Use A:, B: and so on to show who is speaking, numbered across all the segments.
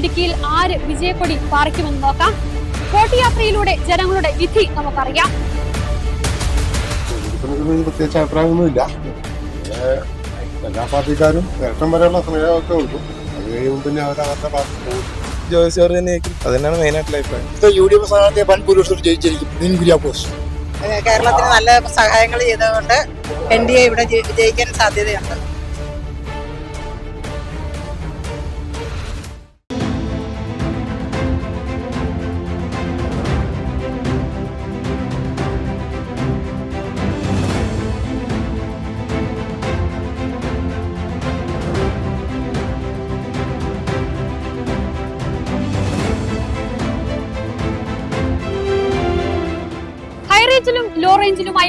A: ഇടുക്കിയിൽ ആര് വിജയക്കൊടി പാറിക്കുമെന്ന് നോക്കാം. കോട്ടിയാത്രയിലൂടെ ജനങ്ങളുടെ വിധി നമുക്കറിയാം.
B: പ്രത്യേകിച്ച് അഭിപ്രായമൊന്നുമില്ല. എല്ലാ പാർട്ടിക്കാരും നേട്ടം വരെയുള്ള സമയമൊക്കെ ഉള്ളൂ. അത് കഴിയുമ്പോൾ പിന്നെ അവരവരുടെ പാർട്ടി പോകും.
C: ജോയിസ് അവർ തന്നെയായിരിക്കും അത് തന്നെയാണ് മെയിൻ ആയിട്ടുള്ള അഭിപ്രായം.
D: യു ഡി എഫ് സ്ഥാനാർത്ഥിയെ വൻ ജയിച്ചിരിക്കും. കുര്യാക്കോസ്.
E: കേരളത്തിന് നല്ല സഹായങ്ങൾ ചെയ്തതുകൊണ്ട് എൻ ഡി എ ഇവിടെ ജയിക്കാൻ വിജയിക്കാൻ സാധ്യതയുണ്ട്.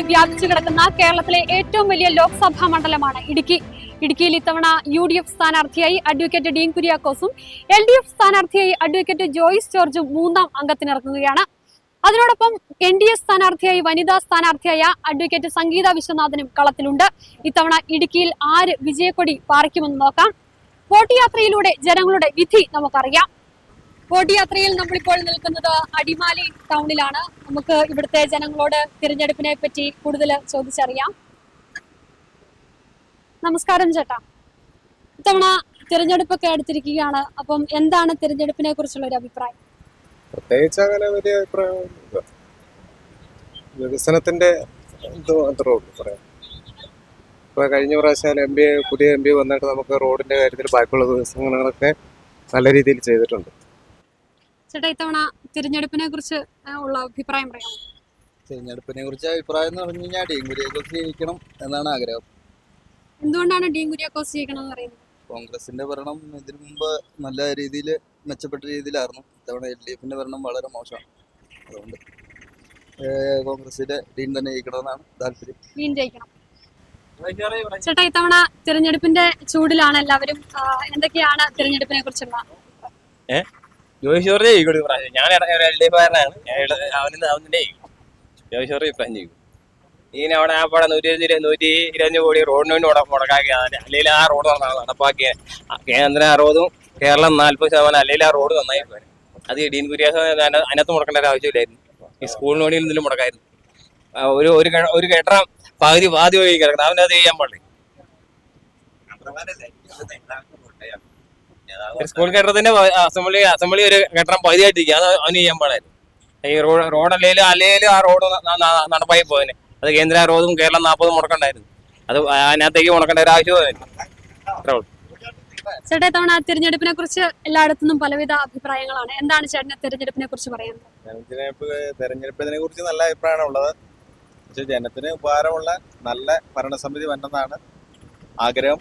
A: വ്യാപിച്ചു കിടക്കുന്ന കേരളത്തിലെ ഏറ്റവും വലിയ ലോക്സഭാ മണ്ഡലമാണ് ഇടുക്കി. ഇടുക്കിയിൽ ഇത്തവണ യു ഡി എഫ് സ്ഥാനാർത്ഥിയായി അഡ്വക്കേറ്റ് ഡീൻ കുര്യാക്കോസും എൽ ഡി എഫ് സ്ഥാനാർത്ഥിയായി അഡ്വക്കേറ്റ് ജോയിസ് ജോർജും മൂന്നാം അംഗത്തിനിറങ്ങുകയാണ്. അതിനോടൊപ്പം എൻ ഡി എ സ്ഥാനാർത്ഥിയായി വനിതാ സ്ഥാനാർത്ഥിയായ അഡ്വക്കേറ്റ് സംഗീത വിശ്വനാഥനും കളത്തിലുണ്ട്. ഇത്തവണ ഇടുക്കിയിൽ ആര് വിജയക്കൊടി പാറിക്കുമെന്ന് നോക്കാം. വോട്ട് യാത്രയിലൂടെ ജനങ്ങളുടെ വിധി നമുക്കറിയാം. വോട്ടുയാത്രയിൽ നമ്മളിപ്പോൾ നിൽക്കുന്നത് അടിമാലി ടൗണിലാണ്. നമുക്ക് ഇവിടുത്തെ ജനങ്ങളോട് തിരഞ്ഞെടുപ്പിനെ പറ്റി കൂടുതൽ ചോദിച്ചറിയാം. നമസ്കാരം ചേട്ടാ. ഇത്തവണ തിരഞ്ഞെടുപ്പൊക്കെ അടുത്തിരിക്കുകയാണ് അപ്പം എന്താണ് തിരഞ്ഞെടുപ്പിനെ കുറിച്ചുള്ള ഒരു അഭിപ്രായം?
C: പ്രത്യേകിച്ച് അങ്ങനെ വലിയ അഭിപ്രായം. വികസനത്തിന്റെ ഇത് മാത്രമേ ഉള്ളൂ പറയാം. ഇപ്പൊ കഴിഞ്ഞ പ്രാവശ്യം എം പി പുതിയ എം പി വന്നിട്ട് നമുക്ക് റോഡിന്റെ കാര്യത്തിൽ ബാക്കിയുള്ള വികസനങ്ങളൊക്കെ നല്ല രീതിയിൽ ചെയ്തിട്ടുണ്ട്.
A: ചേട്ടാ ഇത്തവണ തിരഞ്ഞെടുപ്പിനെ കുറിച്ച് ഉള്ള അഭിപ്രായം പറയാം
D: തിരഞ്ഞെടുപ്പിനെ കുറിച്ച് അഭിപ്രായം എന്ന് പറഞ്ഞു കഴിഞ്ഞാൽ ഡീൻ കുര്യാക്കോസ് ജയിക്കണം എന്നാണ് ആഗ്രഹം.
A: എന്തുകൊണ്ടാണ് ഡീൻ കുര്യാക്കോസ് എന്ന് പറയുന്നത്?
D: കോൺഗ്രസിന്റെ ഭരണം ഇതിനു മുമ്പ് നല്ല രീതിയിൽ മെച്ചപ്പെട്ട രീതിയിലായിരുന്നു. ഇത്തവണ എൽ ഡി എഫിന്റെ ഭരണം വളരെ മോശമാണ്. അതുകൊണ്ട് കോൺഗ്രസിന്റെ ഡീൻ തന്നെ ജയിക്കണമെന്നാണ് താല്പര്യം.
A: ഡീൻ ജയിക്കണം. ചേട്ടാ ഇത്തവണ തിരഞ്ഞെടുപ്പിന്റെ ചൂടിലാണ് എല്ലാവരും. എന്തൊക്കെയാണ് തിരഞ്ഞെടുപ്പിനെ കുറിച്ചുള്ള
F: ജോയിസ് ജോർജ് പ്രാവശ്യം. ഞാൻ എൽ ഡി ഞാൻ അവന് ഇപ്പം ചെയ്യും ഇങ്ങനെ അവിടെ ആ പടം നൂറ്റി നൂറ്റി ഇരുപത്തഞ്ച് കോടി റോഡിന് വേണ്ടി അല്ലെങ്കിൽ ആ റോഡ് നട- നടപ്പാക്കിയ കേന്ദ്രം അറുപതും കേരളം നാൽപ്പത് ശതമാനം അല്ലെങ്കിൽ ആ റോഡ് നന്നായി പോയി അത് ഇടീൻ കുര്യാസ് അതിനകത്ത് മുടക്കേണ്ട ഒരു ആവശ്യമില്ലായിരുന്നു. ഈ സ്കൂളിന് വേണ്ടി എന്തെങ്കിലും മുടക്കായിരുന്നു. ഒരു ഒരു ഒരു കെട്ടണം പകുതി പാതി വഴി കിടക്കണം അവനത് ചെയ്യാൻ പാടില്ല. സ്കൂൾ കെട്ടിടത്തിന്റെ അസംബ്ലി അസംബ്ലി ഒരു കെട്ടിടം പകുതിയായിട്ടിരിക്കുക അത് അവന് ചെയ്യാൻ പാടായിരുന്നു. ഈ റോഡ് റോഡ് അല്ലെങ്കിലും അല്ലെങ്കിലും ആ റോഡ് നടപ്പായി പോയതിന് അത് കേന്ദ്ര അറുപതും കേരളം നാൽപ്പതും മുടക്കണ്ടായിരുന്നു. അത് അതിനകത്തേക്ക് മുടക്കേണ്ട ഒരു ആവശ്യമായിരുന്നു അത്രേ ഉള്ളൂ.
A: ചേട്ടാ ഇത്തവണ തിരഞ്ഞെടുപ്പിനെ കുറിച്ച് എല്ലായിടത്തുനിന്നും പലവിധ അഭിപ്രായങ്ങളാണ്. എന്താണ് ചേട്ടന് തിരഞ്ഞെടുപ്പിനെ കുറിച്ച്
C: പറയുന്നത്? തെരഞ്ഞെടുപ്പിനെ കുറിച്ച് നല്ല അഭിപ്രായമാണ് ഉള്ളത് പക്ഷെ ജനത്തിന് ഉപകാരമുള്ള നല്ല ഭരണസമിതി വന്നതാണ് ആഗ്രഹം.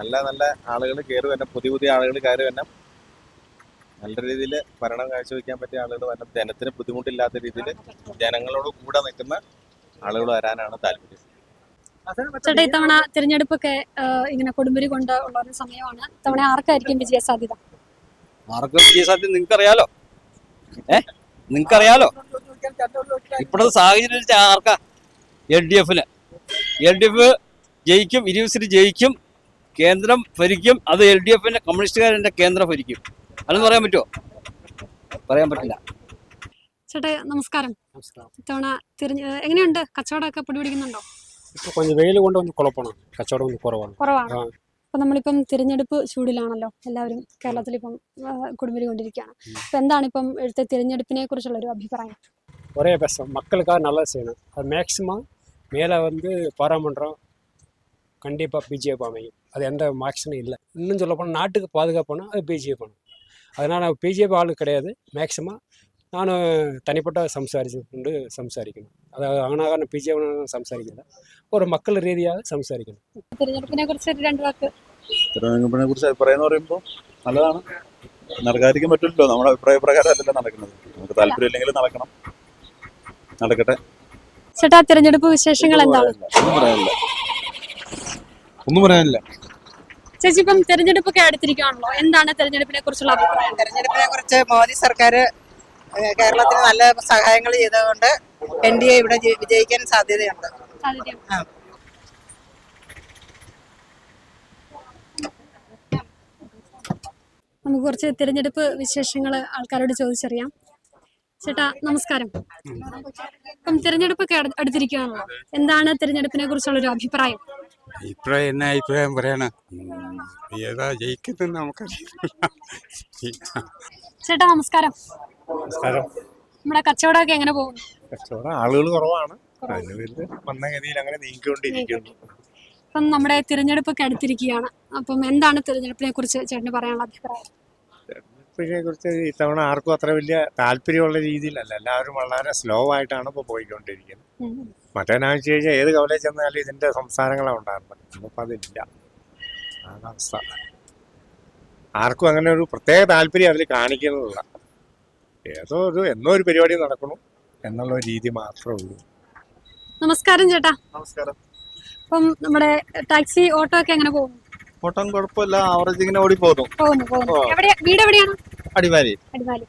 C: നല്ല നല്ല ആളുകൾ കയറി വരണം. പുതിയ പുതിയ ആളുകൾ കയറി വരണം. നല്ല രീതിയിൽ ഭരണം കാഴ്ചവെക്കാൻ പറ്റിയ ആളുകൾ വരണം. ജനത്തിന് ബുദ്ധിമുട്ടില്ലാത്ത രീതിയിൽ ജനങ്ങളോട് കൂടെ നിൽക്കുന്ന ആളുകൾ വരാനാണ് താല്പര്യം.
A: ചേട്ടാ ഇത്തവണ തിരഞ്ഞെടുപ്പൊക്കെ ഇങ്ങനെ കൊടുമ്പിരി കൊണ്ട് ഉള്ള ഒരു സമയമാണ്. ഇത്തവണ ആർക്കായിരിക്കും വിജയ സാധ്യത
G: ആർക്ക് വിജയസാധ്യത നിങ്ങൾക്കറിയാലോ? ഏ? നിങ്ങൾക്കറിയാലോ? ഇപ്പോഴത്തെ സാഹചര്യം ആർക്കാ? എൽ ഡി എഫിന്. എൽ ഡി എഫ് ജയിക്കും ഇരുപത് സീറ്റ് ജയിക്കും. കേന്ദ്രം ഭരിക്കും അത് എൽ ഡി എഫിന്റെ കമ്മ്യൂണിസ്റ്റുകാരന്റെ കേന്ദ്രം ഭരിക്കും. അല്ലെന്ന് പറയാൻ പറ്റുമോ പറയാൻ പറ്റില്ല.
A: ചേട്ടാ നമസ്കാരം. ഇത്തവണ തിരഞ്ഞ് എങ്ങനെയുണ്ട്? കച്ചവടമൊക്കെ പിടിപിടിക്കുന്നുണ്ടോ?
H: ഇപ്പൊ കൊഞ്ച് വെയിൽ കൊണ്ട് ഒന്ന് കുഴപ്പമാണ് കച്ചവടം ഒന്ന്
A: കുറവാണ്. അപ്പൊ നമ്മളിപ്പം തിരഞ്ഞെടുപ്പ് ചൂടിലാണല്ലോ. എല്ലാവരും കേരളത്തിൽ ഇപ്പം കുടുംബരി കൊണ്ടിരിക്കുകയാണ് അപ്പൊ എന്താണ് ഇപ്പം ഇവിടുത്തെ തിരഞ്ഞെടുപ്പിനെ കുറിച്ചുള്ള ഒരു അഭിപ്രായം?
H: ഒരേ പ്രശ്നം. മക്കൾക്കാർ നല്ലത് ചെയ്യണം അത് മാക്സിമം മേലെ വന്ന് பாராளுமன்றம் கண்டிப்பாக பிஜேபி அமையும் அது எந்த மாக்ஸனும் இல்லை இன்னும் சொல்ல போனால் நாட்டுக்கு பாதுகாப்புனா அது பிஜேபி பண்ணும் அதனால் நான் பிஜேபி ஆளு கிடையாது மேக்ஸிமம் நான் தனிப்பட்ட சம்சாரிச்சு கொண்டு சம்சாரிக்கணும் അതായത് അങ്ങനെ പി ജെ സംസാരിക്കുന്നത് ഓരോ മക്കൾ രീതിയാണ് സംസാരിക്കുന്നത്
A: തിരഞ്ഞെടുപ്പിനെ കുറിച്ച് രണ്ട് വാക്ക്
I: തിരഞ്ഞെടുപ്പിനെ കുറിച്ച് അഭിപ്രായം എന്ന് പറയുമ്പോൾ നല്ലതാണ് നടക്കാതിരിക്കാൻ പറ്റില്ലല്ലോ നമ്മുടെ അഭിപ്രായ പ്രകാരം അല്ലല്ലോ നടക്കുന്നത് നമുക്ക് താല്പര്യമില്ലെങ്കിൽ നടക്കണം നടക്കട്ടെ
A: ചേട്ടാ തിരഞ്ഞെടുപ്പ് വിശേഷങ്ങൾ എന്താണ്
I: പറയാനില്ല ഒന്നും പറയാനില്ല.
A: ചേച്ചി ഇപ്പം തെരഞ്ഞെടുപ്പൊക്കെ അടുത്തിരിക്കുകയാണല്ലോ എന്താണ് തെരഞ്ഞെടുപ്പിനെ കുറിച്ചുള്ള അഭിപ്രായം?
E: തെരഞ്ഞെടുപ്പിനെ കുറിച്ച് മോദി സർക്കാർ കേരളത്തിന് നല്ല സഹായങ്ങൾ ചെയ്തതുകൊണ്ട് എൻ ഡി എ ഇവിടെ വിജയിക്കാൻ സാധ്യതയുണ്ട്.
A: നമുക്ക് കുറച്ച് തിരഞ്ഞെടുപ്പ് വിശേഷങ്ങൾ ആൾക്കാരോട് ചോദിച്ചറിയാം. ചേട്ടാ നമസ്കാരം. ഇപ്പം തിരഞ്ഞെടുപ്പൊക്കെ അടു- അടുത്തിരിക്കുകയാണല്ലോ എന്താണ് തിരഞ്ഞെടുപ്പിനെ കുറിച്ചുള്ള ഒരു അഭിപ്രായം?
J: അഭിപ്രായം എന്നെ അഭിപ്രായം പറയണ? ഏതാ ജയിക്കുന്നത് നമുക്കറിയില്ല.
A: ചേട്ടാ നമസ്കാരം.
B: നമസ്കാരം.
A: നമ്മുടെ കച്ചവടമൊക്കെ എങ്ങനെ പോകും
B: കച്ചവടം ആളുകൾ കുറവാണ്. വന്ന ഗതിയിൽ അങ്ങനെ നീങ്ങിക്കൊണ്ടിരിക്കുന്നു.
A: ഇപ്പം നമ്മുടെ തിരഞ്ഞെടുപ്പൊക്കെ അടുത്തിരിക്കുകയാണ്. അപ്പം എന്താണ് തിരഞ്ഞെടുപ്പിനെ കുറിച്ച് ചേട്ടന് പറയാനുള്ള അഭിപ്രായം?
B: ഇതിനെ കുറിച്ച് ഇത്തവണ ആർക്കും അത്ര വലിയ താല്പര്യമുള്ള രീതിയിലല്ല. എല്ലാവരും വളരെ സ്ലോ ആയിട്ടാണ് ഇപ്പോൾ പോയിക്കൊണ്ടിരിക്കുന്നത്.
A: മറ്റേ
B: മറ്റേനാ വെച്ച് കഴിഞ്ഞാൽ ഏത് കവലയിൽ ചെന്നാലും ഇതിന്റെ സംസാരങ്ങളാണ് ഉണ്ടായിരുന്നത് ഇന്നിപ്പോൾ അതില്ല. അവസ്ഥ. ആർക്കും അങ്ങനെ ഒരു പ്രത്യേക താല്പര്യം അതിൽ കാണിക്കുന്നില്ല. ഏതോ ഒരു എന്നോ ഒരു പരിപാടി നടക്കണം എന്നുള്ള രീതി മാത്രമേ ഉള്ളൂ.
A: നമസ്കാരം ചേട്ടാ.
C: നമസ്കാരം.
A: അപ്പം നമ്മുടെ ടാക്സി ഓട്ടോ ഒക്കെ എങ്ങനെ പോകുന്നു?
C: ഓട്ടം കുഴപ്പമില്ല. ആവറേജ് ഇങ്ങനെ ഓടി പോകുന്നു
A: വീട് എവിടെയാണ്?
C: അടിമാലി
A: അടിമാലി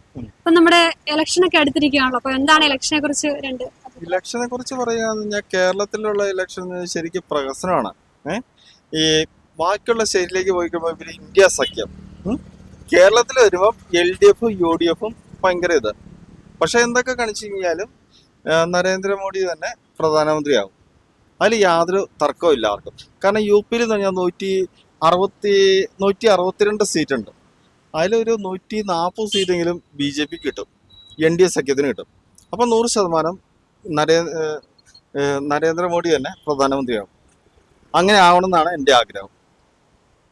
A: നമ്മുടെ ഇലക്ഷൻ ഒക്കെ അടുത്തിരിക്കുകയാണല്ലോ. അപ്പൊ എന്താണ് ഇലക്ഷനെ കുറിച്ച് രണ്ട്
C: ഇലക്ഷനെ കുറിച്ച് പറയുകയാണെന്ന് കഴിഞ്ഞാൽ കേരളത്തിലുള്ള ഇലക്ഷൻ ശരിക്കും പ്രഹസനമാണ്. ഈ ബാക്കിയുള്ള സ്റ്റേറ്റിലേക്ക് പോയി കഴിയുമ്പോൾ ഇവർ ഇന്ത്യ സഖ്യം. കേരളത്തിൽ വരുമ്പോൾ എൽ ഡി എഫും യു ഡി എഫും ഭയങ്കര ഇത്. പക്ഷെ എന്തൊക്കെ കാണിച്ചു കഴിഞ്ഞാലും നരേന്ദ്രമോദി തന്നെ പ്രധാനമന്ത്രിയാകും. അതിൽ യാതൊരു തർക്കവും ഇല്ല ആർക്കും. കാരണം യു പിയിൽ തന്നെ നൂറ്റി അറുപത്തി നൂറ്റി അറുപത്തിരണ്ട് സീറ്റ് ഉണ്ട് അതിലൊരു നൂറ്റി നാൽപ്പത് സീറ്റെങ്കിലും ബി ജെ പിക്ക് കിട്ടും. എൻ ഡി എ സഖ്യത്തിന് കിട്ടും. അപ്പം നൂറ് ശതമാനം നരേന്ദ്ര നരേന്ദ്രമോദി തന്നെ പ്രധാനമന്ത്രിയാകും അങ്ങനെ ആവണമെന്നാണ് എന്റെ ആഗ്രഹം.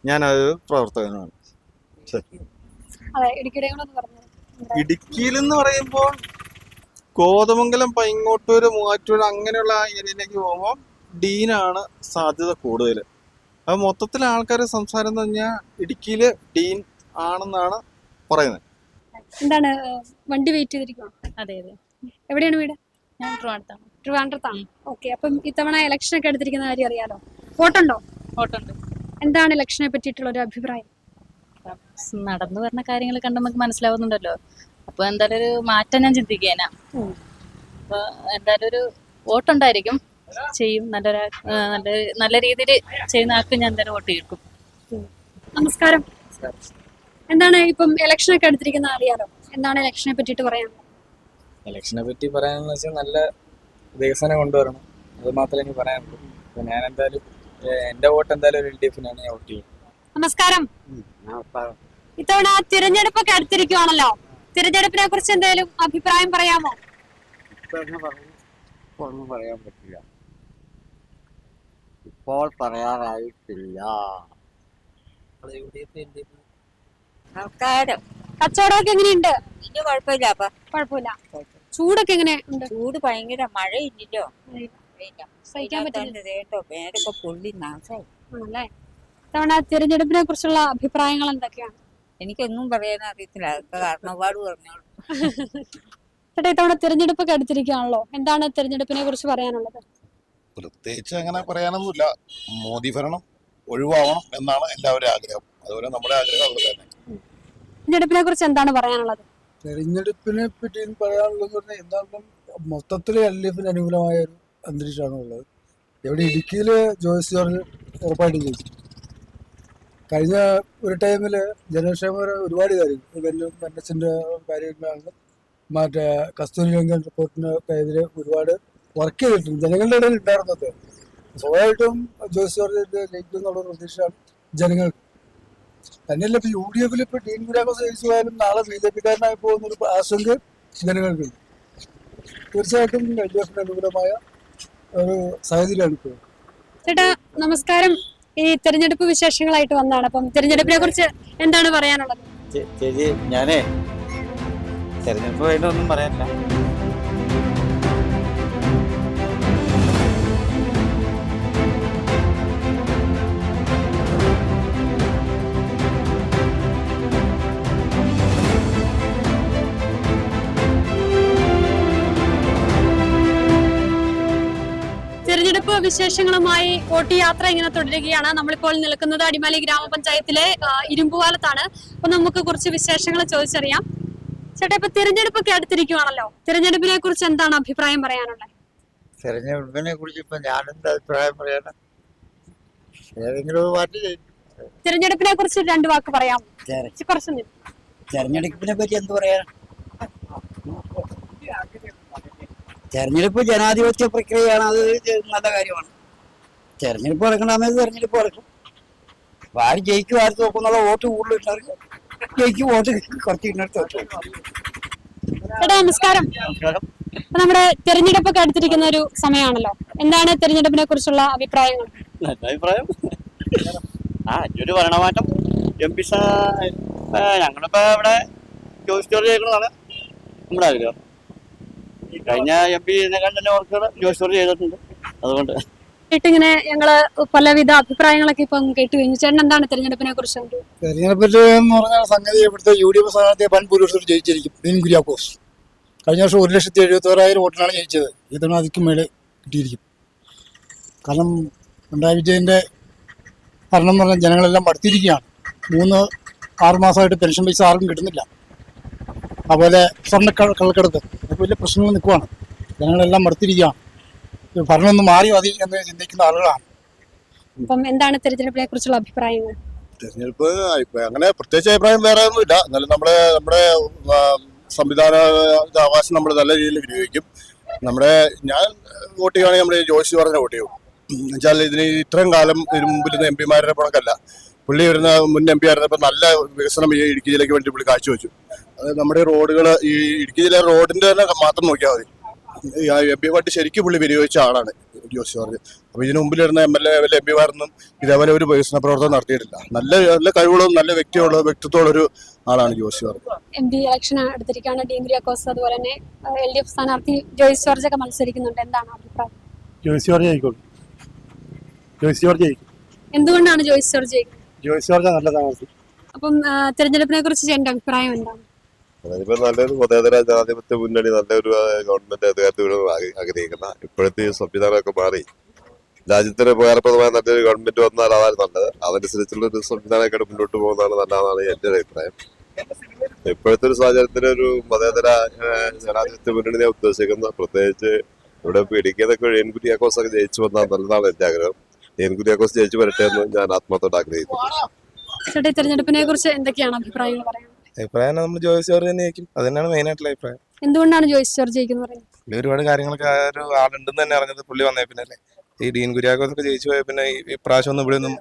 C: ഞാനത് പ്രവർത്തകനാണ്. ഇടുക്കിയിലെന്ന് പറയുമ്പോൾ കോതമംഗലം പൈങ്ങോട്ടൂര് മൂവാറ്റൂര് അങ്ങനെയുള്ള ഏരിയയിലേക്ക് പോകുമ്പോൾ ഡീനാണ് സാധ്യത കൂടുതൽ. അത് മൊത്തത്തിൽ ആൾക്കാർ സംസാരം എന്ന് പറഞ്ഞാൽ ഇടുക്കിയിൽ ഡീൻ ആണെന്നാണ് പറയുന്നത്.
A: എന്താണ് വണ്ടി വെയിറ്റ് ചെയ്തിരിക്കുന്നു
K: അതെ അതെ.
A: എവിടെയാണ് വീട്?
K: ഞാൻ ട്രിവാൻഡ്രത്താണ്.
A: ട്രിവാൻഡ്രത്താണ്. ഓക്കെ അപ്പം ഇത്തവണ ഇലക്ഷൻ ഒക്കെ എടുത്തിരിക്കുന്ന കാര്യം അറിയാലോ? വോട്ടുണ്ടോ?
K: വോട്ടുണ്ട്.
A: എന്താണ് ഇലക്ഷനെ പറ്റിയിട്ടുള്ള ഒരു അഭിപ്രായം?
K: നടന്നു വരുന്ന കാര്യങ്ങൾ കണ്ട് നമുക്ക് മനസ്സിലാവുന്നുണ്ടല്ലോ. അപ്പൊ എന്തായാലും ഒരു മാറ്റം ഞാൻ ചിന്തിക്കേന. അപ്പൊ എന്തായാലും ഒരു വോട്ടുണ്ടായിരിക്കും. ചെയ്യും. നല്ലൊരാ നല്ല നല്ല രീതിയിൽ ചെയ്യുന്ന ആൾക്ക് ഞാൻ എന്തായാലും വോട്ട് കേൾക്കും
A: നമസ്കാരം. എന്താണ് ഇപ്പം ഇലക്ഷൻ ഒക്കെ എടുത്തിരിക്കുന്ന അറിയാലോ? എന്താണ് ഇലക്ഷനെ പറ്റിട്ട് പറയാൻ?
F: ഇലക്ഷനെ പറ്റി പറയാന്ന് വെച്ചാൽ നല്ല വികസനം കൊണ്ടുവരണം. അത് മാത്രമേ എനിക്ക് പറയാനുള്ളൂ. അപ്പൊ ഞാൻ എന്തായാലും എന്റെ വോട്ട് എന്തായാലും എൽ ഡി എഫിനാണ് ഞാൻ വോട്ട് ചെയ്യുന്നത്
A: നമസ്കാരം. ഇത്തവണ തിരഞ്ഞെടുപ്പൊക്കെ അടുത്തിരിക്കുവാണല്ലോ. തിരഞ്ഞെടുപ്പിനെ കുറിച്ച് എന്തെങ്കിലും അഭിപ്രായം പറയാമോ?
J: പറയാൻ പറ്റില്ല. ഇപ്പോൾ പറയാറായിട്ടില്ല.
E: നമസ്കാരം
A: കച്ചവടമൊക്കെ എങ്ങനെയുണ്ട്?
E: ഇനി കുഴപ്പമില്ല അപ്പൊ.
A: കുഴപ്പമില്ല. ചൂടൊക്കെ എങ്ങനെ ഉണ്ട്?
E: ചൂട് ഭയങ്കര മഴയില്ലല്ലോ.
A: സഹിക്കാൻ പറ്റില്ല.
E: കേട്ടോ പേരൊക്കെ പൊള്ളി നാശമായി.
A: ആണല്ലേ? ഇത്തവണ തിരഞ്ഞെടുപ്പിനെ കുറിച്ചുള്ള അഭിപ്രായങ്ങൾ എന്തൊക്കെയാണ്?
E: എനിക്കൊന്നും പറയാൻ അറിയത്തില്ല. അതൊക്കെ കാരണപാട് പറഞ്ഞോളൂ.
A: ചേട്ടാ ഇത്തവണ തിരഞ്ഞെടുപ്പൊക്കെ അടുത്തിരിക്കുകയാണല്ലോ എന്താണ് തിരഞ്ഞെടുപ്പിനെ കുറിച്ച് പറയാനുള്ളത്?
L: പ്രത്യേകിച്ച് അങ്ങനെ പറയാനൊന്നുമില്ല. മോദി ഭരണം ഒഴിവാവണം എന്നാണ് എല്ലാവരും ആഗ്രഹം. അതുപോലെ നമ്മുടെ ആഗ്രഹം അത് തന്നെ.
A: തിരഞ്ഞെടുപ്പിനെ കുറിച്ച് എന്താണ് പറയാനുള്ളത്?
D: തെരഞ്ഞെടുപ്പിനെ പറ്റി പറയാനുള്ളത് പറഞ്ഞാൽ എന്തായാലും മൊത്തത്തിൽ എൽ ഡി എഫിന് അനുകൂലമായ ഒരു അന്തരീക്ഷമാണ് ഉള്ളത്. ഇവിടെ ഇടുക്കിയിൽ ജോയ്സ് ജോർജ് ഉറപ്പായിട്ടും ജയിച്ചു കഴിഞ്ഞ ഒരു ടൈമിൽ ജനക്ഷേമം ഒരുപാട് കാര്യങ്ങൾ. വെല്ലും വെന്നസിന്റെ കാര്യങ്ങളാണ്. മറ്റേ കസ്തൂരി രംഗൻ റിപ്പോർട്ടിനൊക്കെ എതിരെ ഒരുപാട് വർക്ക് ചെയ്തിട്ടുണ്ട്. ജനങ്ങളുടെ ഇടയിൽ ഉണ്ടായിരുന്നത്. സ്വാഭാവികമായിട്ടും ജോസ് ജോർജിന്റെ ലൈറ്റ് എന്നുള്ള പ്രതീക്ഷയാണ് ജനങ്ങൾക്ക്. തന്നെയല്ല ഇപ്പൊ യു ഡി എഫിൽ ഇപ്പൊ ഡീൻ കുര്യാക്കോസ് ജയിച്ചു പോയാലും നാളെ ബി ജെ പിക്കാരനായി പോകുന്ന ഒരു ആശങ്ക ജനങ്ങൾക്ക്. തീർച്ചയായിട്ടും എൽ ഡി എഫിന് അനുകൂലമായ ഒരു സാഹചര്യമാണ് ഇപ്പോൾ.
A: ചേട്ടാ നമസ്കാരം. ഈ തെരഞ്ഞെടുപ്പ് വിശേഷങ്ങളായിട്ട് വന്നാണ് അപ്പം തെരഞ്ഞെടുപ്പിനെ കുറിച്ച് എന്താണ് പറയാനുള്ളത്?
C: ചേച്ചി ഞാനേ തെരഞ്ഞെടുപ്പ് വേണ്ട ഒന്നും പറയാനില്ല.
A: തിരഞ്ഞെടുപ്പ് വിശേഷങ്ങളുമായി ഓട്ടി യാത്ര ഇങ്ങനെ തുടരുകയാണ്. നമ്മളിപ്പോൾ നിൽക്കുന്നത് അടിമാലി ഗ്രാമപഞ്ചായത്തിലെ ഇരുമ്പുപാലത്താണ്. അപ്പൊ നമുക്ക് കുറച്ച് വിശേഷങ്ങൾ ചോദിച്ചറിയാം. ചേട്ടാ ഇപ്പൊ തിരഞ്ഞെടുപ്പൊക്കെ അടുത്തിരിക്കുവാണല്ലോ. തിരഞ്ഞെടുപ്പിനെ കുറിച്ച് എന്താണ് അഭിപ്രായം പറയാനുള്ളത്?
J: തിരഞ്ഞെടുപ്പിനെ കുറിച്ച് ഇപ്പൊ ഞാൻ എന്താ അഭിപ്രായം പറയണം ഏതെങ്കിലും പാർട്ടി
A: തിരഞ്ഞെടുപ്പിനെ കുറിച്ച് രണ്ട് വാക്ക് പറയാം
J: തിരഞ്ഞെടുപ്പിനെ
A: കുറച്ച്.
J: തെരഞ്ഞെടുപ്പിനെ പറ്റി എന്ത് പറയാൻ തെരഞ്ഞെടുപ്പ് ജനാധിപത്യ പ്രക്രിയയാണ് അത് നല്ല കാര്യമാണ്. തെരഞ്ഞെടുപ്പ് നടക്കുന്ന സമയത്ത് തെരഞ്ഞെടുപ്പ് ഇറക്കും അപ്പൊ ആര് ജയിക്കും ആര് തോക്കും എന്നുള്ള വോട്ട് കൂടുതൽ ഇട്ടവർക്ക് ജയിക്കും വോട്ട് കുറച്ച് ഇന്നടുത്ത് വെക്കും
A: ചേട്ടാ നമസ്കാരം. നമ്മുടെ തിരഞ്ഞെടുപ്പൊക്കെ അടുത്തിരിക്കുന്ന ഒരു സമയമാണല്ലോ. എന്താണ് തിരഞ്ഞെടുപ്പിനെ കുറിച്ചുള്ള അഭിപ്രായങ്ങൾ?
G: നല്ല അഭിപ്രായം. ആ ഒരു ഭരണമാറ്റം. എം പി ഞങ്ങളിപ്പോ ഇവിടെ ജോയിസ് ജോർജ് ചെയ്യണമെന്നാണ് നമ്മുടെ ആഗ്രഹം. കഴിഞ്ഞ എം പി തന്നെ വർക്കുകൾ ജോസ് ജോർജ് ചെയ്തിട്ടുണ്ട്. അതുകൊണ്ട്
A: ഇങ്ങനെ ഞങ്ങൾ പലവിധ അഭിപ്രായങ്ങളൊക്കെ ഇപ്പം കേട്ട് കഴിഞ്ഞു. ചേട്ടൻ എന്താണ് തെരഞ്ഞെടുപ്പിനെ കുറിച്ച്
D: തെരഞ്ഞെടുപ്പിൽ എന്ന് പറഞ്ഞാൽ സംഗതി ഇവിടുത്തെ യു ഡി എഫ് സ്ഥാനാർത്ഥിയെ വൻ ഭൂരിപക്ഷത്തിൽ ജയിച്ചിരിക്കും. ഡീൻ കുര്യാക്കോസ്. കഴിഞ്ഞ വർഷം ഒരു ലക്ഷത്തി എഴുപത്തോരായിരം വോട്ടിനാണ് ജയിച്ചത്. ഇത്തവണ അതിക്ക് മേലെ കിട്ടിയിരിക്കും. കാരണം പിണറായി വിജയന്റെ ഭരണം എന്ന് പറഞ്ഞാൽ ജനങ്ങളെല്ലാം മടുത്തിരിക്കുകയാണ്. മൂന്ന് ആറ് മാസമായിട്ട് പെൻഷൻ പൈസ ആർക്കും കിട്ടുന്നില്ല. അതുപോലെ സ്വർണ കള്ളക്കടത്ത്. അതൊക്കെ വലിയ പ്രശ്നങ്ങൾ നിൽക്കുവാണ്. ജനങ്ങളെല്ലാം മടുത്തിരിക്കുകയാണ്. ഭരണം ഒന്ന് മാറി മതി എന്ന് ചിന്തിക്കുന്ന ആളുകളാണ്.
A: അപ്പം എന്താണ് തെരഞ്ഞെടുപ്പിനെ കുറിച്ചുള്ള അഭിപ്രായങ്ങൾ?
L: തെരഞ്ഞെടുപ്പ് അങ്ങനെ പ്രത്യേകിച്ച് അഭിപ്രായം വേറെ ഒന്നുമില്ല. എന്നാലും നമ്മുടെ നമ്മുടെ സംവിധാന അവകാശം നമ്മൾ നല്ല രീതിയിൽ വിനിയോഗിക്കും. നമ്മുടെ ഞാൻ വോട്ട് ചെയ്യുകയാണെങ്കിൽ നമ്മുടെ ജോഷി പറഞ്ഞ വോട്ട് ചെയ്യും. എന്നുവെച്ചാൽ ഇതിന് ഇത്രയും കാലം ഇതിന് മുമ്പിൽ എം പിമാരുടെ കണക്കല്ല. പുള്ളി വരുന്ന മുൻ എം പി ആയിരുന്നപ്പോൾ നല്ല വികസനം ഈ ഇടുക്കി ജില്ലയ്ക്ക് വേണ്ടി പുള്ളി കാഴ്ചവെച്ചു. അത് നമ്മുടെ റോഡുകൾ ഈ ഇടുക്കി ജില്ല റോഡിന്റെ തന്നെ മാത്രം നോക്കിയാൽ മതി. എം പിമായിട്ട് ശരിക്കും പുള്ളി വിനിയോഗിച്ച ആളാണ് ജോസ് ജോർജ് അപ്പോൾ ഇതിനു മുമ്പിൽ വരുന്ന എം എൽ എ എം പിമാരൊന്നും ഇതേപോലെ ഒരു വികസന പ്രവർത്തനം നടത്തിയിട്ടില്ല. നല്ല നല്ല കഴിവുകളും നല്ല വ്യക്തിയുള്ള വ്യക്തിത്വമുള്ള ഒരു ആളാണ് Jose George
A: M P election എടുത്തിരിക്കുകയാണ് ഡീൻ കുര്യാക്കോസ് അതുപോലെ തന്നെ എൽ ഡി എഫ് സ്ഥാനാർത്ഥി ജോയിസ് ജോർജ് ഒക്കെ മത്സരിക്കുന്നുണ്ട്. എന്താണ് അഭിപ്രായം?
D: ജോയിസ് ജോർജ് ആയിക്കോട്ടെ. ജോയിസ് ജോർജ് ആയിക്കോട്ടെ.
A: എന്തുകൊണ്ടാണ് ജോയിസ് ജോർജ് ജയിക്കുന്നത്
D: ജോയ്സ് ജോർജ് നല്ല സ്ഥാനാർത്ഥി
A: അപ്പം തെരഞ്ഞെടുപ്പിനെ കുറിച്ച് എന്റെ അഭിപ്രായം എന്താണ്
M: അതിപ്പോ നല്ലൊരു മതേതര ജനാധിപത്യ മുന്നണി നല്ലൊരു ഗവൺമെന്റ് അധികാരത്തിൽ ആഗ്രഹിക്കുന്ന ഇപ്പോഴത്തെ സംവിധാനമൊക്കെ മാറി. രാജ്യത്തിന് ഉപകാരപ്രദമായ നല്ലൊരു ഗവൺമെന്റ് വന്നാൽ അതാണ് നല്ലത്. അതനുസരിച്ചുള്ള ഒരു സംവിധാനമൊക്കെ മുന്നോട്ട് പോകുന്നതാണ് നല്ലതാണ് എന്റെ ഒരു അഭിപ്രായം. ഇപ്പോഴത്തെ ഒരു സാഹചര്യത്തിൽ ഒരു മതേതര ജനാധിപത്യ മുന്നണി ഞാൻ ഉദ്ദേശിക്കുന്നത് പ്രത്യേകിച്ച് ഇവിടെ ഇടുക്കിയതൊക്കെ കുര്യാക്കോസ് ജയിച്ചു വന്നാൽ നല്ലതാണ് എന്റെ ആഗ്രഹം. എൻ കുര്യാക്കോസ് ജയിച്ചു വരട്ടെ എന്ന് ഞാൻ ആത്മാർത്ഥോട് ആഗ്രഹിക്കുന്നു.
A: ചേട്ടാ ഈ തിരഞ്ഞെടുപ്പിനെ കുറിച്ച് എന്തൊക്കെയാണ് അഭിപ്രായങ്ങൾ പറയുന്നത്?
M: അഭിപ്രായം നമ്മൾ ജോയിസ് ജോർജ് തന്നെ ആയിരിക്കും. അത് തന്നെയാണ് മെയിൻ ആയിട്ടുള്ള അഭിപ്രായം.
A: എന്തുകൊണ്ടാണ് ജോയിസ് ജോർജ് ജയിക്കുന്നത് പറയുന്നത്?
M: പുള്ളി ഒരുപാട് കാര്യങ്ങളൊക്കെ ആ ഒരു ആളുണ്ടെന്ന് തന്നെ അറിഞ്ഞത് പുള്ളി വന്നേ പിന്നെ അല്ലേ? ഈ ഡീൻ കുര്യാക്കോസ് ഒക്കെ ജയിച്ചു പോയ പിന്നെ ഈ പ്രാവശ്യം ഒന്നും ഇവിടെ ഒന്നും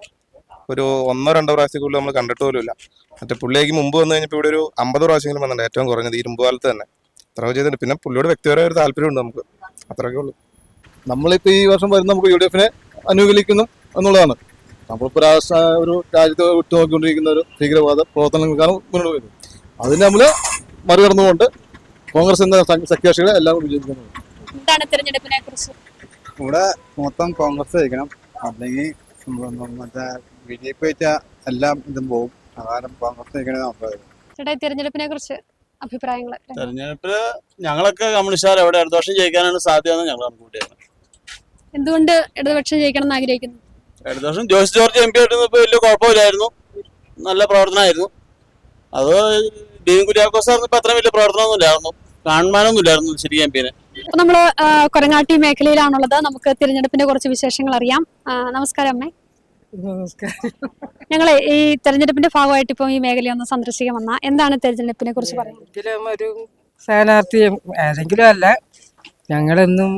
M: ഒരു ഒന്നോ രണ്ടോ പ്രാവശ്യത്തിൽ കൂടുതൽ നമ്മൾ കണ്ടിട്ട് പോലും ഇല്ല. മറ്റേ പുള്ളിയേക്ക് മുമ്പ് വന്നു കഴിഞ്ഞപ്പോൾ ഇവിടെ ഒരു അമ്പത് പ്രാവശ്യമെങ്കിലും വന്നിട്ടുണ്ട് ഏറ്റവും കുറഞ്ഞത് ഈ മുമ്പ് കാലത്ത് തന്നെ. അത്ര ചെയ്തിട്ടുണ്ട്. പിന്നെ പുള്ളിയോട് വ്യക്തിപരമായ ഒരു താല്പര്യമുണ്ട് നമുക്ക്. അത്രയൊക്കെ ഉള്ളൂ.
C: നമ്മളിപ്പോ ഈ വർഷം വരുന്ന നമുക്ക് യു ഡി എഫിനെ അനുകൂലിക്കുന്നു എന്നുള്ളതാണ്. നമ്മൾ രാഷ്ട്ര ഒരു രാജ്യത്തെ വിട്ടുനോക്കിക്കൊണ്ടിരിക്കുന്ന ഒരു ഭീകരവാദ പ്രവർത്തനങ്ങൾക്കാണ് മുന്നോട്ട് വരുന്നത് അതിന് നമ്മൾ മറികടന്നുകൊണ്ട് കോൺഗ്രസ് എന്ന സഖ്യ- സഖ്യകക്ഷികളെ എല്ലാം വിജയിക്കുന്നത്
A: എന്താണ് തിരഞ്ഞെടുപ്പിനെ കുറിച്ച്?
J: ഇവിടെ മൊത്തം കോൺഗ്രസ് ജയിക്കണം. അല്ലെങ്കിൽ മറ്റേ ബി ജെ പി വെച്ചാൽ എല്ലാം ഇതും പോകും അതാരം കോൺഗ്രസ്
A: ചേട്ടാ തിരഞ്ഞെടുപ്പിനെ കുറിച്ച് അഭിപ്രായങ്ങൾ
G: തെരഞ്ഞെടുപ്പിൽ ഞങ്ങളൊക്കെ കമ്മ്യൂണിസ്റ്റുകാർ എവിടെ ഇടതുപക്ഷം ജയിക്കാനാണ് സാധ്യത ഞങ്ങൾ കണക്കൂട്ടിയാണ്
A: എന്തുകൊണ്ട് ഇടതുപക്ഷം ജയിക്കണം എന്ന് ആഗ്രഹിക്കുന്നു?
G: ഇടതുപക്ഷം ജോസ് ജോർജ് എം പി ആയിട്ട് വലിയ കുഴപ്പമില്ലായിരുന്നു. നല്ല പ്രവർത്തനമായിരുന്നു. അത് ഡീൻ കുര്യാക്കോസ് ആയിരുന്നപ്പോൾ അത്ര വലിയ പ്രവർത്തനമൊന്നും ഇല്ലായിരുന്നു കാണുമാനൊന്നും ഇല്ലായിരുന്നു ശരിക്കും എം പിന്നെ
A: അപ്പൊ നമ്മൾ കൊരങ്ങാട്ടി മേഖലയിലാണുള്ളത്. നമുക്ക് തിരഞ്ഞെടുപ്പിന്റെ കുറച്ച് വിശേഷങ്ങൾ അറിയാം. നമസ്കാരം അമ്മേ. നമസ്കാരം. ഞങ്ങളെ ഈ തെരഞ്ഞെടുപ്പിന്റെ ഭാഗമായിട്ട് ഇപ്പൊ ഈ മേഖല ഒന്ന് സന്ദർശിക്കാൻ വന്ന എന്താണ് തെരഞ്ഞെടുപ്പിനെ കുറിച്ച് പറയുന്നത്?
E: ഏതെങ്കിലും ഒരു സ്ഥാനാർത്ഥി ഏതെങ്കിലും അല്ല. ഞങ്ങളെന്നും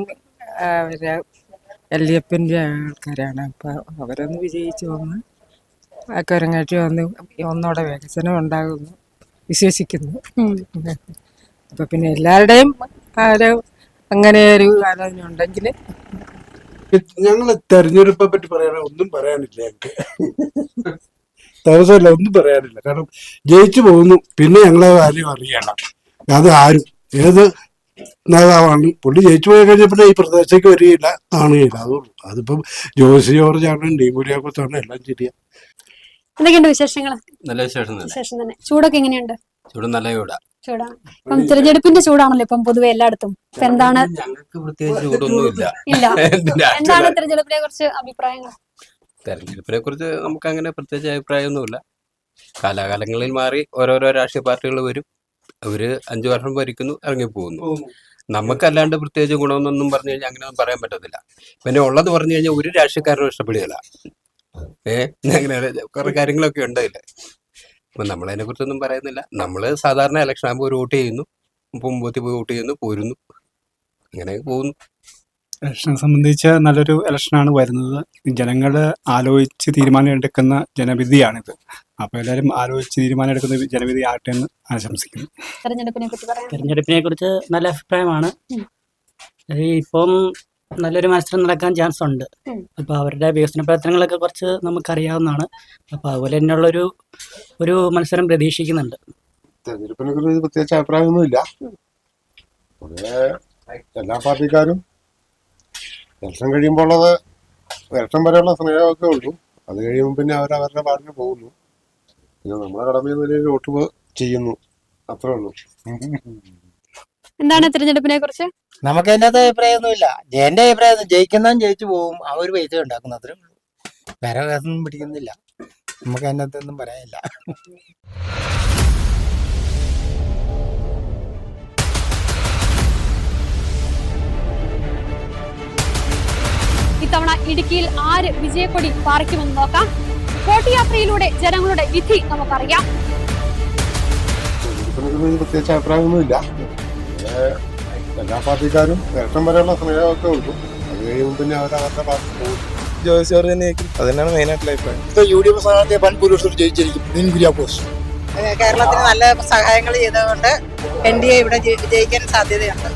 E: എഫിന്റെ ആൾക്കാരാണ്. അപ്പോൾ അവരൊന്ന് വിജയിച്ചു വന്ന് ആ കൊരങ്ങാട്ടി വന്ന് ഒന്നോടെ വികസനം ഉണ്ടാകുന്നു. വിശ്വസിക്കുന്നു. അപ്പോൾ പിന്നെ എല്ലാവരുടെയും ആരെ അങ്ങനെ ഒരു ആലോചന ഉണ്ടെങ്കിൽ
D: ഞങ്ങൾ തെരഞ്ഞെടുപ്പെ പറ്റി പറയാൻ ഒന്നും പറയാനില്ല ഞങ്ങൾക്ക്. തമസമല്ല ഒന്നും പറയാനില്ല. കാരണം ജയിച്ചു പോകുന്നു. പിന്നെ ഞങ്ങളെ കാര്യം അറിയണം. അത് ആരും. ഏത് നേതാവാണ്. പുള്ളി ജയിച്ചു പോയി കഴിഞ്ഞപ്പോൾ ഈ പ്രദേശത്തേക്ക് വരികയില്ല കാണുകയില്ല. അതുള്ളൂ അതിപ്പം ജോസി ജോർജ് ആണ് ഡീൻ കുര്യാക്കത്താണ് എല്ലാം ചെറിയ
A: എന്തൊക്കെയുണ്ട് വിശേഷങ്ങൾ
N: നല്ല വിശേഷം തന്നെ.
A: വിശേഷം തന്നെ. ചൂടൊക്കെ എങ്ങനെയുണ്ട്?
N: ചൂട് നല്ല ചൂടാ.
A: ചൂടാ. ഇപ്പം തിരഞ്ഞെടുപ്പിന്റെ ചൂടാണല്ലോ ഇപ്പം പൊതുവെ എല്ലായിടത്തും. ഇപ്പൊ എന്താണ്?
N: ഞങ്ങൾക്ക് പ്രത്യേകിച്ച് ചൂടൊന്നുമില്ല. ഇല്ല.
A: ഇല്ല എന്താണ് തിരഞ്ഞെടുപ്പിനെ കുറിച്ച് അഭിപ്രായങ്ങൾ?
N: തെരഞ്ഞെടുപ്പിനെ കുറിച്ച് നമുക്ക് അങ്ങനെ പ്രത്യേകിച്ച് അഭിപ്രായമൊന്നുമില്ല. കാലാകാലങ്ങളിൽ മാറി ഓരോരോ രാഷ്ട്രീയ പാർട്ടികൾ വരും. അവർ അഞ്ചു വർഷം ഭരിക്കുന്നു ഇറങ്ങിപ്പോകുന്നു. നമുക്കല്ലാണ്ട് പ്രത്യേകിച്ച് ഗുണമെന്നൊന്നും പറഞ്ഞു കഴിഞ്ഞാൽ അങ്ങനെയൊന്നും പറയാൻ പറ്റത്തില്ല. പിന്നെ ഉള്ളത് പറഞ്ഞു കഴിഞ്ഞാൽ ഒരു രാഷ്ട്രീയക്കാരനും ഇഷ്ടപ്പെടുകയില്ല. ഏഹ് അങ്ങനെ കുറെ കാര്യങ്ങളൊക്കെ ഉണ്ട് അതിൽ. അപ്പൊ നമ്മളതിനെ കുറിച്ചൊന്നും പറയുന്നില്ല. നമ്മൾ സാധാരണ ഇലക്ഷൻ ആകുമ്പോൾ ഒരു വോട്ട് ചെയ്യുന്നു. മുമ്പത്തി പോയി വോട്ട് ചെയ്യുന്നു പോരുന്നു. അങ്ങനെ പോകുന്നു.
O: ഇലക്ഷനെ സംബന്ധിച്ച് നല്ലൊരു ഇലക്ഷനാണ് വരുന്നത്. ജനങ്ങൾ ആലോചിച്ച് തീരുമാനം എടുക്കുന്ന ജനവിധിയാണിത്. അപ്പോൾ എല്ലാവരും ആലോചിച്ച് തീരുമാനം എടുക്കുന്ന ജനവിധി ആകട്ടെ എന്ന് ആശംസിക്കുന്നു.
A: തെരഞ്ഞെടുപ്പിനെ
P: കുറിച്ച് നല്ല അഭിപ്രായമാണ്. ഇപ്പം നല്ലൊരു മത്സരം നടക്കാൻ ചാൻസ് ഉണ്ട്.
A: അപ്പൊ
P: അപ്പോൾ അവരുടെ വികസന പ്രവർത്തനങ്ങളൊക്കെ കുറച്ച് നമുക്കറിയാവുന്നതാണ്. അപ്പോൾ അതുപോലെ തന്നെയുള്ളൊരു ഒരു മത്സരം പ്രതീക്ഷിക്കുന്നുണ്ട്.
Q: തെരഞ്ഞെടുപ്പിനെ കുറിച്ച് പ്രത്യേകിച്ച് അഭിപ്രായമൊന്നുമില്ല. എല്ലാ പാർട്ടിക്കാരും ഇലക്ഷൻ കഴിയുമ്പോൾ ഉള്ളത് ഇലക്ഷൻ വരെയുള്ള സ്നേഹമൊക്കെ ഉള്ളൂ. അത് കഴിയുമ്പോൾ പിന്നെ അവർ അവരുടെ പാടിന് പോകുന്നു. പിന്നെ നമ്മളെ കടമയിൽ നിലയിൽ വോട്ട് ചെയ്യുന്നു. അത്രേ ഉള്ളൂ.
A: എന്താണ് തിരഞ്ഞെടുപ്പിനെ കുറിച്ച്?
P: നമുക്ക് അതിനകത്ത് അഭിപ്രായമൊന്നുമില്ല. എന്റെ അഭിപ്രായം ജയിക്കുന്ന ജയിച്ചു പോകും. ആ ഒരു പൈസ ഉണ്ടാക്കുന്നു. അത്രേ ഉള്ളൂ. വേറെ ഒന്നും പിടിക്കുന്നില്ല. നമുക്ക് അതിനകത്തൊന്നും പറയാനില്ല.
A: ഇത്തവണ ഇടുക്കിയിൽ ആര് വിജയക്കൊടി പാറിക്കുമെന്ന് നോക്കാം. കോട്ടയാത്രയിലൂടെ ജനങ്ങളുടെ വിധി നമുക്കറിയാം.
Q: പ്രത്യേകിച്ച് അഭിപ്രായമൊന്നുമില്ല. എല്ലാ പാർട്ടിക്കാരും ഇലക്ഷൻ വരെയുള്ള സ്നേഹമൊക്കെ ഉള്ളൂ. അത് കഴിയുമ്പോൾ പിന്നെ അവർ അവരുടെ പാർട്ടി പോകും.
B: ജോയിസ് ജോർജ് അത് തന്നെയാണ് മെയിനായിട്ടുള്ള അഭിപ്രായം.
D: യു ഡി എഫ് സ്ഥാനാർത്ഥിയെ വൻ ജയിച്ചിരിക്കും. ഡീൻ കുര്യാക്കോസ്.
R: കേരളത്തിന് നല്ല സഹായങ്ങൾ ചെയ്തതുകൊണ്ട് എൻ ഡി എ ഇവിടെ ജയിക്കാൻ സാധ്യതയുണ്ട്.